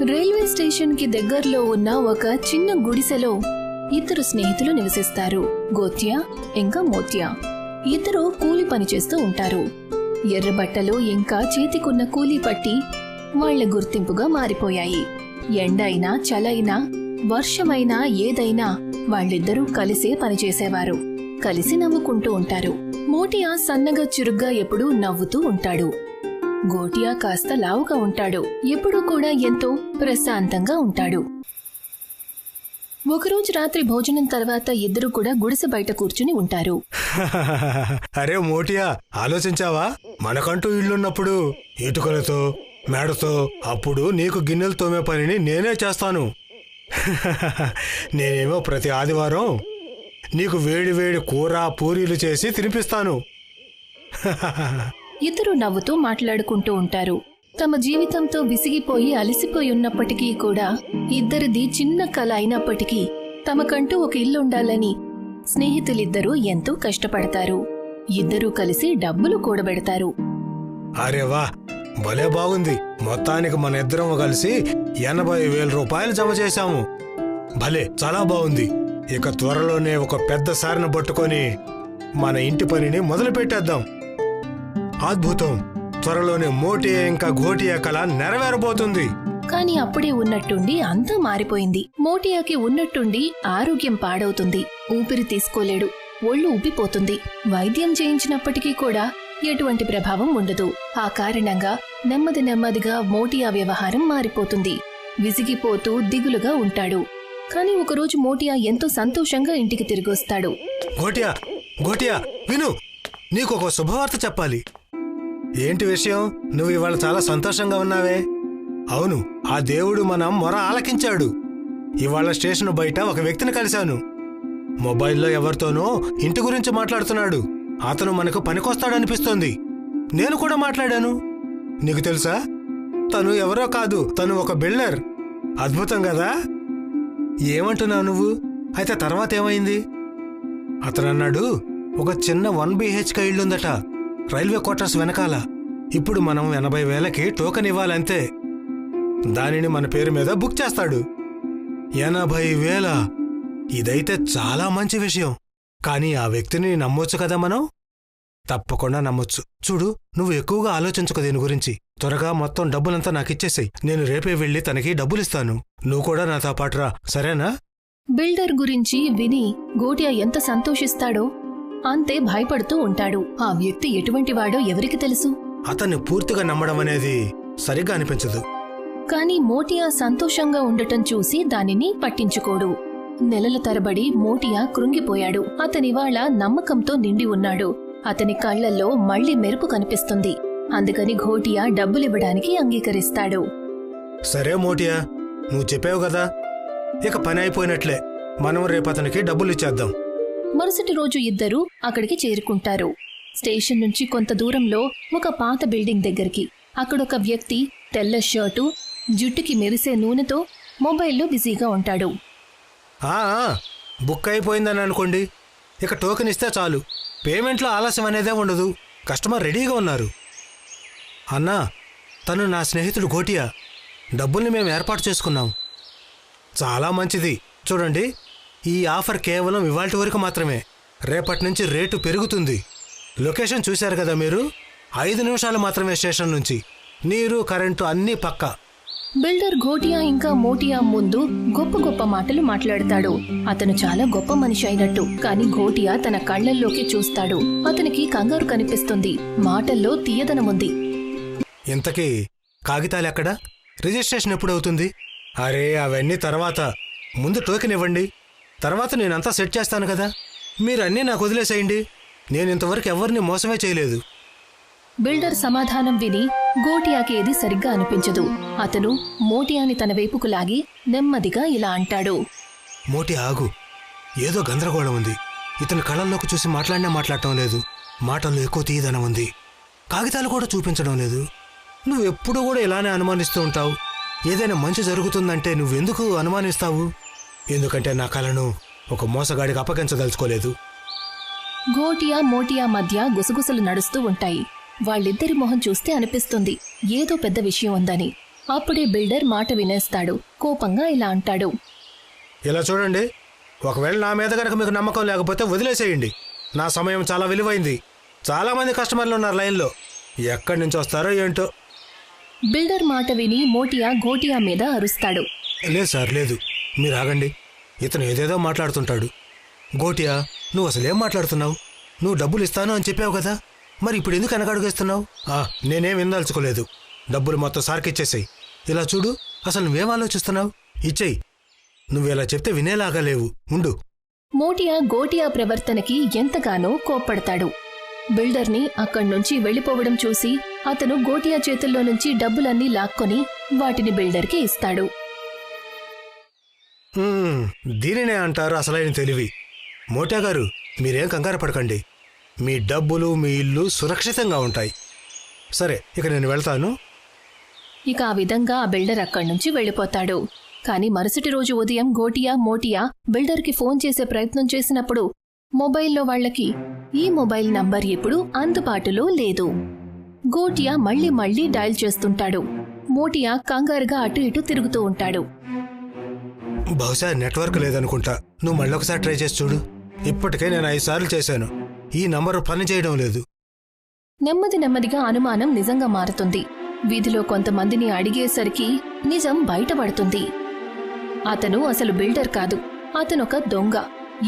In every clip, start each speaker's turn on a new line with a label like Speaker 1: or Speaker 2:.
Speaker 1: Railway స్టేషన్కి దగ్గరలో ఉన్న ఒక చిన్న గుడిసెలో ఇద్దరు స్నేహితులు నివసిస్తారు. గోత్య ఇంకా మోత్య. ఇద్దరు కూలి పని చేస్తూ ఉంటారు. ఎర్ర బట్టలు ఇంకా చేతికున్న కూలీ పట్టి వాళ్ళ గుర్తింపుగా మారిపోయాయి. ఎండైనా చలైనా వర్షమైనా ఏదైనా వాళ్ళిద్దరూ కలిసే పనిచేసేవారు కలిసి నవ్వుకుంటూ ఉంటారు. మోటియా సన్నగా చురుగ్గా ఎప్పుడూ నవ్వుతూ ఉంటాడు. గోటియా కాస్త లావుగా ఉంటాడు. ఎప్పుడూ కూడా ఎంతో ప్రశాంతంగా ఉంటాడు. ఒకరోజు రాత్రి భోజనం తర్వాత ఇద్దరు కూడా గుడిసె బయట కూర్చుని ఉంటారు.
Speaker 2: అరే మోటియా ఆలోచించావా? మనకంటూ ఇల్లున్నప్పుడు ఇటుకలతో మేడతో అప్పుడు నీకు గిన్నెలు తోమే పనిని నేనే చేస్తాను. నేనేమో ప్రతి ఆదివారం నీకు వేడి వేడి కూర పూరీలు చేసి తినిపిస్తాను.
Speaker 1: ఇద్దరు నవ్వుతూ మాట్లాడుకుంటూ ఉంటారు. తమ జీవితంతో విసిగిపోయి అలసిపోయి ఉన్నప్పటికీ కూడా ఇద్దరిది చిన్న కల అయినప్పటికీ తమకంటూ ఒక ఇల్లు ఉండాలని స్నేహితులిద్దరూ ఎంతో కష్టపడతారు. ఇద్దరూ కలిసి డబ్బులు కూడబెడతారు.
Speaker 2: అరే వా భలే బాగుంది. మొత్తానికి మన ఇద్దరం కలిసి ఎనభై వేల రూపాయలు జమ చేశాము. భలే చాలా బాగుంది. ఇక త్వరలోనే ఒక పెద్ద సారిన పట్టుకొని మన ఇంటి పనిని మొదలు పెట్టేద్దాం అద్భుతం. త్వరలోనే మోటి ఇంకా ఘోటియా కళ నెరవేరబోతుంది.
Speaker 1: కాని అప్పుడే ఉన్నట్టుండి అంతా మారిపోయింది. మోటియాకి ఉన్నట్టుండి ఆరోగ్యం పాడవుతుంది. ఊపిరి తీసుకోలేడు. ఒళ్ళు ఉబ్బిపోతుంది. వైద్యం చేయించినప్పటికీ కూడా ఎటువంటి ప్రభావం ఉండదు. ఆ కారణంగా నెమ్మది నెమ్మదిగా మోటియా వ్యవహారం మారిపోతుంది. విసిగిపోతూ దిగులుగా ఉంటాడు. కాని ఒకరోజు మోటియా ఎంతో సంతోషంగా ఇంటికి తిరిగొస్తాడు.
Speaker 2: ఘోటియా ఘోటియా విను. నీకు ఒక శుభవార్త చెప్పాలి. ఏంటి విషయం? నువ్వు ఇవాళ చాలా సంతోషంగా ఉన్నావే. అవును ఆ దేవుడు మన మొర ఆలకించాడు. ఇవాళ స్టేషన్ బయట ఒక వ్యక్తిని కలిశాను. మొబైల్లో ఎవరితోనో ఇంటి గురించి మాట్లాడుతున్నాడు. అతను మనకు పనికొస్తాడనిపిస్తోంది. నేను కూడా మాట్లాడాను. నీకు తెలుసా? తను ఎవరో కాదు తను ఒక బిల్డర్. అద్భుతం కదా? ఏమంటున్నావు నువ్వు? అయితే తర్వాత ఏమైంది? అతను అన్నాడు ఒక చిన్న వన్ బిహెచ్కే ఇల్లుందట. రైల్వే క్వార్టర్స్ వెనకాల. ఇప్పుడు మనం ఎనభై వేలకి టోకెన్ ఇవ్వాలంతే. దానిని మన పేరు మీద బుక్ చేస్తాడు. ఎనభై వేల. ఇదైతే చాలా మంచి విషయం. కానీ ఆ వ్యక్తిని నమ్మొచ్చు కదా మనం? తప్పకుండా నమ్మొచ్చు. చూడు నువ్వు ఎక్కువగా ఆలోచించుకో దీని గురించి. త్వరగా మొత్తం డబ్బులంతా నాకిచ్చేసేయి నేను రేపే వెళ్ళి తనకి డబ్బులిస్తాను. నువ్వు కూడా నాతో పాటురా సరేనా?
Speaker 1: బిల్డర్ గురించి విని గోటియా ఎంత సంతోషిస్తాడో అంతే భయపడుతూ ఉంటాడు. ఆ వ్యక్తి ఎటువంటివాడో ఎవరికి తెలుసు?
Speaker 2: అతన్ని పూర్తిగా నమ్మడం అనేది సరిగ్గా అనిపించదు.
Speaker 1: కాని మోటియా సంతోషంగా ఉండటం చూసి దానిని పట్టించుకోడు. నెలల తరబడి మోటియా కృంగిపోయాడు. అతనివాళ నమ్మకంతో నిండి ఉన్నాడు. అతని కళ్ళల్లో మళ్ళీ మెరుపు కనిపిస్తుంది. అందుకని ఘోటియా డబ్బులివ్వడానికి అంగీకరిస్తాడు.
Speaker 2: సరే మోటియా నువ్వు చెప్పావు కదా? ఇక పని అయిపోయినట్లే. మనం రేపు అతనికి డబ్బులు ఇచ్చేద్దాం
Speaker 1: మరుసటి రోజు ఇద్దరూ అక్కడికి చేరుకుంటారు. స్టేషన్ నుంచి కొంత దూరంలో ఒక పాత బిల్డింగ్ దగ్గరికి. అక్కడొక వ్యక్తి తెల్ల షర్టు జుట్టుకి మెరిసే నూనెతో మొబైల్లో బిజీగా ఉంటాడు.
Speaker 2: బుక్ అయిపోయిందని అనుకోండి. ఇక టోకెన్ ఇస్తే చాలు. పేమెంట్లో ఆలస్యం అనేదే ఉండదు. కస్టమర్ రెడీగా ఉన్నారు. అన్నా తను నా స్నేహితుడు గోటియా. డబ్బుల్ని మేము ఏర్పాటు చేసుకున్నాం. చాలా మంచిది. చూడండి. ఈ ఆఫర్ కేవలం ఇవాల్టి వరకు మాత్రమే. రేపటి నుంచి రేటు పెరుగుతుంది. లొకేషన్ చూశారు కదా మీరు? ఐదు నిమిషాలు మాత్రమే స్టేషన్ నుంచి. నీరు కరెంటు అన్నీ పక్కా.
Speaker 1: బిల్డర్ ఘోటియా ఇంకా మోటియా ముందు గొప్ప గొప్ప మాటలు మాట్లాడతాడు. అతను చాలా గొప్ప మనిషి అయినట్టు. కానీ ఘోటియా తన కళ్ళల్లోకి చూస్తాడు. అతనికి కంగారు కనిపిస్తుంది. మాటల్లో తీయదనముంది
Speaker 2: ఇంతకీ కాగితాలు ఎక్కడ? రిజిస్ట్రేషన్ ఎప్పుడు అవుతుంది అరే అవన్నీ తర్వాత. ముందు టోకెన్ ఇవ్వండి. తర్వాత నేనంతా సెట్ చేస్తాను కదా. మీరు అన్నీ నాకు వదిలేసేయండి. నేను ఇంతవరకు ఎవరిని మోసమే చేయలేదు.
Speaker 1: బిల్డర్ సమాధానం విని గోటియాకి ఏది సరిగ్గా అనిపించదు. అతను మోటియాని తన వైపుకు లాగి నెమ్మదిగా ఇలా అంటాడు.
Speaker 2: మోటి ఆగు. ఏదో గందరగోళం ఉంది. ఇతని కళ్ళల్లోకి చూసి మాట్లాడినా మాట్లాడటం లేదు. మాటల్లో ఎక్కువ తీయదనం ఉంది. కాగితాలు కూడా చూపించడం లేదు. నువ్వు ఎప్పుడూ కూడా ఇలానే అనుమానిస్తూ ఉంటావు. ఏదైనా మంచి జరుగుతుందంటే నువ్వెందుకు అనుమానిస్తావు? ఎందుకంటే నా కళను ఒక మోసగాడికి అప్పగించదలుచుకోలేదు.
Speaker 1: గోటియా మోటియా మధ్య గుసగుసలు నడుస్తూ ఉంటాయి. వాళ్ళిద్దరి మొహం చూస్తే అనిపిస్తుంది ఏదో పెద్ద విషయం ఉందని. అప్పుడే బిల్డర్ మాట వినేస్తాడు కోపంగా ఇలా అంటాడు.
Speaker 2: ఇలా చూడండి ఒకవేళ నా మీద కనుక మీకు నమ్మకం లేకపోతే వదిలేసేయండి. నా సమయం చాలా విలువైంది. చాలా మంది కస్టమర్లు ఉన్నారు లైన్లో. ఎక్కడి నుంచి వస్తారో ఏంటో.
Speaker 1: బిల్డర్ మాట విని మోటియా గోటియా మీద అరుస్తాడు.
Speaker 2: లేదు సార్ లేదు. మీరు ఆగండి. ఇతను ఏదేదో మాట్లాడుతుంటాడు. గోటియా నువ్వు అసలేం మాట్లాడుతున్నావు? నువ్వు డబ్బులు ఇస్తాను అని చెప్పావు కదా? మరి ఇప్పుడు ఎందుకు వెనకడుగేస్తున్నావు ఆ, నేనేం విందాల్చుకోలేదు. డబ్బులు మొత్తం సార్కి ఇచ్చేసాయి. ఇలా చూడు అసలు నువ్వేం ఆలోచిస్తున్నావు? ఇచ్చేయి. నువ్వు ఇలా చెప్తే వినేలాగా లేవు. ఉండు.
Speaker 1: మోటియా గోటియా ప్రవర్తనకి ఎంతగానో కోప్పడతాడు. బిల్డర్ని అక్కడి నుంచి వెళ్ళిపోవడం చూసి అతను గోటియా చేతుల్లో నుంచి డబ్బులన్నీ లాక్కొని వాటిని బిల్డర్కి ఇస్తాడు.
Speaker 2: దీనినే అంటారు అసలైన తెలివి. మోటా గారు మీరేం కంగారు పడకండి. మీ డబ్బులు మీ ఇల్లు సురక్షితంగా ఉంటాయి. సరే ఇక నేను వెళ్తాను.
Speaker 1: ఇక ఆ విధంగా ఆ బిల్డర్ అక్కడి నుంచి వెళ్ళిపోతాడు. కానీ మరుసటి రోజు ఉదయం గోటియా మోటియా బిల్డర్కి ఫోన్ చేసే ప్రయత్నం చేసినప్పుడు మొబైల్లో వాళ్ళకి ఈ మొబైల్ నంబర్ ఇప్పుడు అందుబాటులో లేదు. గోటియా మళ్ళీ మళ్ళీ డయల్ చేస్తుంటాడు. మోటియా కంగారుగా అటు ఇటు తిరుగుతూ ఉంటాడు.
Speaker 2: బహుశా నెట్వర్క్ లేదనుకుంటా. నువ్వు మళ్ళీ ఒకసారి ట్రై చేసి చూడు. ఇప్పటికే నేను ఐదు సార్లు చేశాను. ఈ నంబరు పని చేయడం లేదు.
Speaker 1: నెమ్మది నెమ్మదిగా అనుమానం నిజంగా మారుతుంది. వీధిలో కొంతమందిని అడిగేసరికి నిజం బయటపడుతుంది. అతను అసలు బిల్డర్ కాదు. అతనొక దొంగ.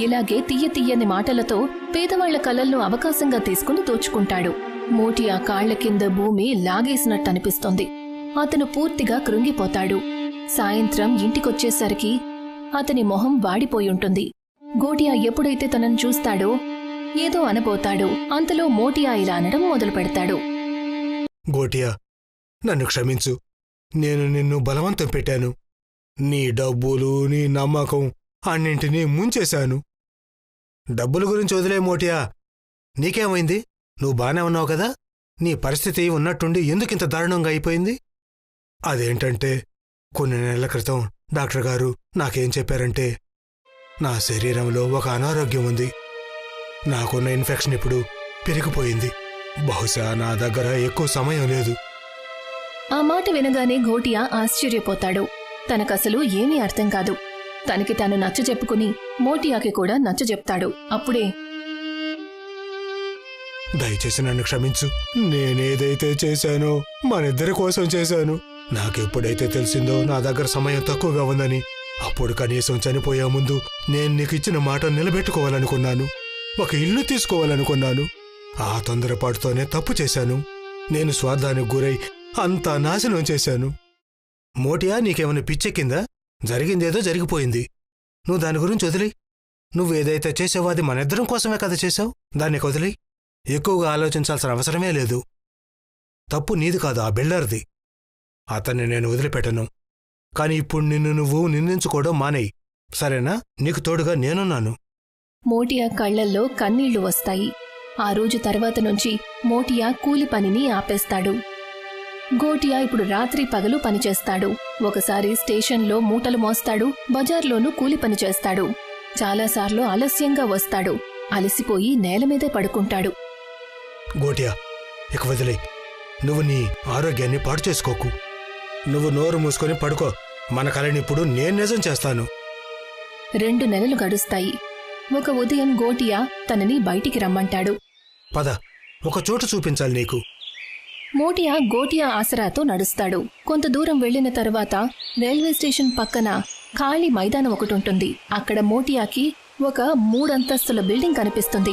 Speaker 1: ఇలాగే తీయ తీయని మాటలతో పేదవాళ్ళ కలలను అవకాశంగా తీసుకుని దోచుకుంటాడు. మోటి ఆ కాళ్ళ కింద భూమి లాగేసినట్టు అనిపిస్తుంది అతను పూర్తిగా కృంగిపోతాడు. సాయంత్రం ఇంటికొచ్చేసరికి అతని మొహం వాడిపోయుంటుంది గోటియా ఎప్పుడైతే తనను చూస్తాడో ఏదో అనబోతాడు అంతలో మోటియా ఇలా అనడం మొదలు పెడతాడు
Speaker 2: గోటియా నన్ను క్షమించు. నేను నిన్ను బలవంతం పెట్టాను. నీ డబ్బులు నీ నమ్మకం అన్నింటినీ ముంచేశాను. డబ్బుల గురించి వదిలే మోటియా. నీకేమైంది? నువ్వు బానే ఉన్నావు కదా? నీ పరిస్థితి ఉన్నట్టుండి ఎందుకింత దారుణంగా అయిపోయింది? అదేంటంటే కొన్ని నెలల క్రితం డాక్టర్ గారు నాకేం చెప్పారంటే నా శరీరంలో ఒక అనారోగ్యం ఉంది. నాకున్న ఇన్ఫెక్షన్ ఇప్పుడు పెరిగిపోయింది. బహుశా నా దగ్గర ఎక్కువ సమయం లేదు.
Speaker 1: ఆ మాట వినగానే ఘోటియా ఆశ్చర్యపోతాడు. తనకసలు ఏమీ అర్థం కాదు. తనకి తాను నచ్చజెప్పుకుని మోటియాకి కూడా నచ్చజెప్తాడు అప్పుడే
Speaker 2: దయచేసి నన్ను క్షమించు. నేనేదైతే చేశానో మనిద్దరి కోసం చేశాను. నాకెప్పుడైతే తెలిసిందో నా దగ్గర సమయం తక్కువగా ఉందని అప్పుడు కనీసం చనిపోయే ముందు నేను నీకు ఇచ్చిన మాట నిలబెట్టుకోవాలనుకున్నాను. ఒక ఇల్లు తీసుకోవాలనుకున్నాను. ఆ తొందరపాటుతోనే తప్పు చేశాను. నేను స్వార్థానికి గురై అంతా నాశనం చేశాను. మోటియా నీకేమైనా పిచ్చెక్కిందా? జరిగిందేదో జరిగిపోయింది. నువ్వు దాని గురించి వదిలి నువ్వేదైతే చేసావో అది మనిద్దరం కోసమే కదా చేశావు? దాన్ని వదిలి ఎక్కువగా ఆలోచించాల్సిన అవసరమే లేదు. తప్పు నీది కాదు ఆ బిల్డర్ది. అతన్ని నేను వదిలిపెట్టను. కాని ఇప్పుడు నిన్ను నువ్వు నిందించుకోవడం మానేయి. సరేనా? నీకు తోడుగా నేనున్నాను.
Speaker 1: మోటియా కళ్ళల్లో కన్నీళ్ళు వస్తాయి. ఆ రోజు తర్వాత నుంచి మోటియా కూలి పనిని ఆపేస్తాడు. గోటియా ఇప్పుడు రాత్రి పగలు పనిచేస్తాడు. ఒకసారి స్టేషన్లో మూటలు మోస్తాడు. బజార్లోనూ కూలి పని చేస్తాడు. చాలాసార్లు ఆలస్యంగా వస్తాడు. అలసిపోయి నేల మీదే పడుకుంటాడు.
Speaker 2: గోటియా ఇక వదిలే నువ్వు నీ ఆరోగ్యాన్ని పాడు చేసుకోకు. నువ్వు నోరు మూసుకొని పడుకో. మన కళని ఇప్పుడు నేను నిజం చేస్తాను.
Speaker 1: రెండు నెలలు గడుస్తాయి. ఒక ఉదయం గోటియా తనని బయటికి రమ్మంటాడు.
Speaker 2: పద ఒక చోటు చూపించాలి నీకు.
Speaker 1: మోటియా గోటియా ఆసరాతో నడుస్తాడు. కొంత దూరం వెళ్ళిన తరువాత రైల్వే స్టేషన్ పక్కన ఖాళీ మైదానం ఒకటి ఉంటుంది అక్కడ మోటియాకి ఒక మూడంతస్తుల బిల్డింగ్ కనిపిస్తుంది.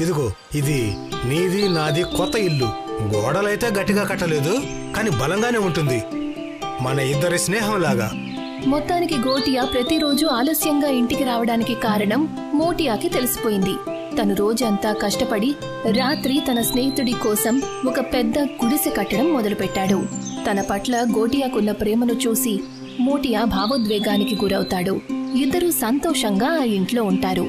Speaker 2: ఇదిగో ఇది నీది నాది కొత్త ఇల్లు. గోడలైతే గట్టిగా కట్టలేదు కానీ బలంగానే ఉంటుంది. మన ఇద్దరి స్నేహంలాగా.
Speaker 1: మొత్తానికి గోటియా ప్రతిరోజు ఆలస్యంగా ఇంటికి రావడానికి కారణం మోటియాకి తెలిసిపోయింది. తను రోజంతా కష్టపడి రాత్రి తన స్నేహితుడి కోసం ఒక పెద్ద గుడిసె కట్టడం మొదలుపెట్టాడు. తన పట్ల గోటియాకున్న ప్రేమను చూసి మోటియా భావోద్వేగానికి గురవుతాడు. ఇద్దరూ సంతోషంగా ఆ ఇంట్లో ఉంటారు.